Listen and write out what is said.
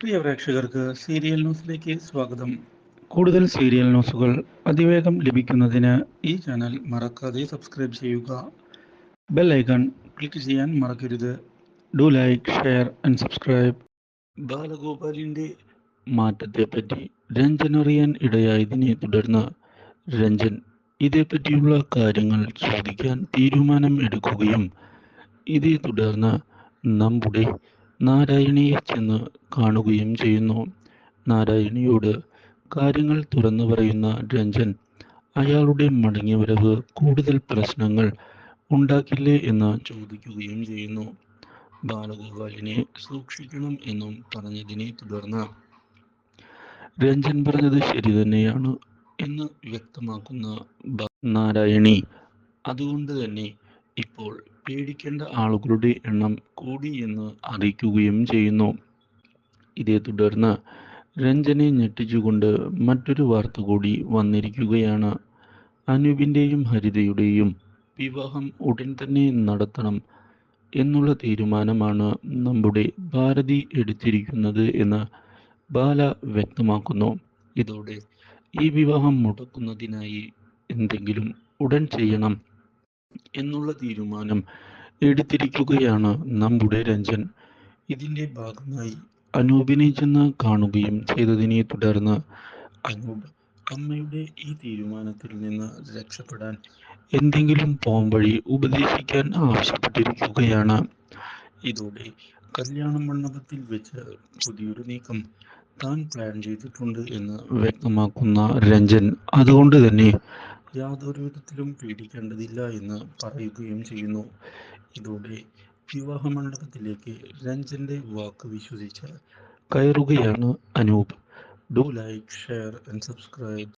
പ്രിയ പ്രേക്ഷകർക്ക് സീരിയൽ ന്യൂസിലേക്ക് സ്വാഗതം. കൂടുതൽ സീരിയൽ ന്യൂസുകൾ അതിവേഗം ലഭിക്കുന്നതിന് ഈ ചാനൽ മറക്കാതെ സബ്സ്ക്രൈബ് ചെയ്യുക. ബെൽ ഐക്കൺ ക്ലിക്ക് ചെയ്യാൻ മറക്കരുത്. Do like share and subscribe. ബാലഗോപാലിന്റെ മാറ്റത്തെപ്പറ്റി രഞ്ജൻ അറിയാൻ ഇടയായതിനെ തുടർന്ന് രഞ്ജൻ ഇതേപ്പറ്റിയുള്ള കാര്യങ്ങൾ ചോദിക്കാൻ തീരുമാനം എടുക്കുകയും ഇതേ തുടർന്ന് നമ്മുടെ നാരായണിയെ ചെന്ന് കാണുകയും ചെയ്യുന്നു. നാരായണിയോട് കാര്യങ്ങൾ തുറന്നു പറയുന്ന രഞ്ജൻ അയാളുടെ മടങ്ങിവരവ് കൂടുതൽ പ്രശ്നങ്ങൾ ഉണ്ടാക്കില്ലേ എന്ന് ചോദിക്കുകയും ചെയ്യുന്നു. ബാലഗോപാലിനെ സൂക്ഷിക്കണം എന്നും പറഞ്ഞതിനെ തുടർന്ന് രഞ്ജൻ പറഞ്ഞത് ശരി തന്നെയാണ് എന്ന് വ്യക്തമാക്കുന്ന നാരായണി. അതുകൊണ്ട് തന്നെ ഇപ്പോൾ പേടിക്കേണ്ട ആളുകളുടെ എണ്ണം കൂടി എന്ന് അറിയിക്കുകയും ചെയ്യുന്നു. ഇതേ തുടർന്ന് രഞ്ജനെ ഞെട്ടിച്ചുകൊണ്ട് മറ്റൊരു വാർത്ത കൂടി വന്നിരിക്കുകയാണ്. അനൂപിന്റെയും ഹരിതയുടെയും വിവാഹം ഉടൻ തന്നെ നടത്തണം എന്നുള്ള തീരുമാനമാണ് നമ്മുടെ ഭാരതി എടുത്തിരിക്കുന്നത് എന്ന് ബാല വ്യക്തമാക്കുന്നു. ഇതോടെ ഈ വിവാഹം മുടക്കുന്നതിനായി എന്തെങ്കിലും ഉടൻ ചെയ്യണം. എന്നുള്ള തീരുമാനം എടുത്തിരിക്കുകയാണ് നമ്മുടെ രഞ്ജൻ. ഇതിന്റെ ഭാഗമായി അനൂപിനെ ചെന്ന് കാണുകയും ചെയ്തതിനെ തുടർന്ന് അനൂപ് അമ്മയുടെ ഈ തീരുമാനത്തിൽ നിന്ന് രക്ഷപ്പെടാൻ എന്തെങ്കിലും പോം വഴി ഉപദേശിക്കാൻ ആവശ്യപ്പെട്ടിരിക്കുകയാണ്. ഇതോടെ കല്യാണ മണ്ഡപത്തിൽ വെച്ച് പുതിയൊരു നീക്കം താൻ പ്ലാൻ ചെയ്തിട്ടുണ്ട് എന്ന് വ്യക്തമാക്കുന്ന രഞ്ജൻ. അതുകൊണ്ട് തന്നെ യാതൊരു വിധത്തിലും പേടിക്കേണ്ടതില്ല എന്ന് പറയുകയും ചെയ്യുന്നു. ഇതോടെ വിവാഹ മണ്ഡപത്തിലേക്ക് രഞ്ജന്റെ വാക്ക് വിശ്വസിച്ച് കയറുകയാണ് Anoop. Do like share and subscribe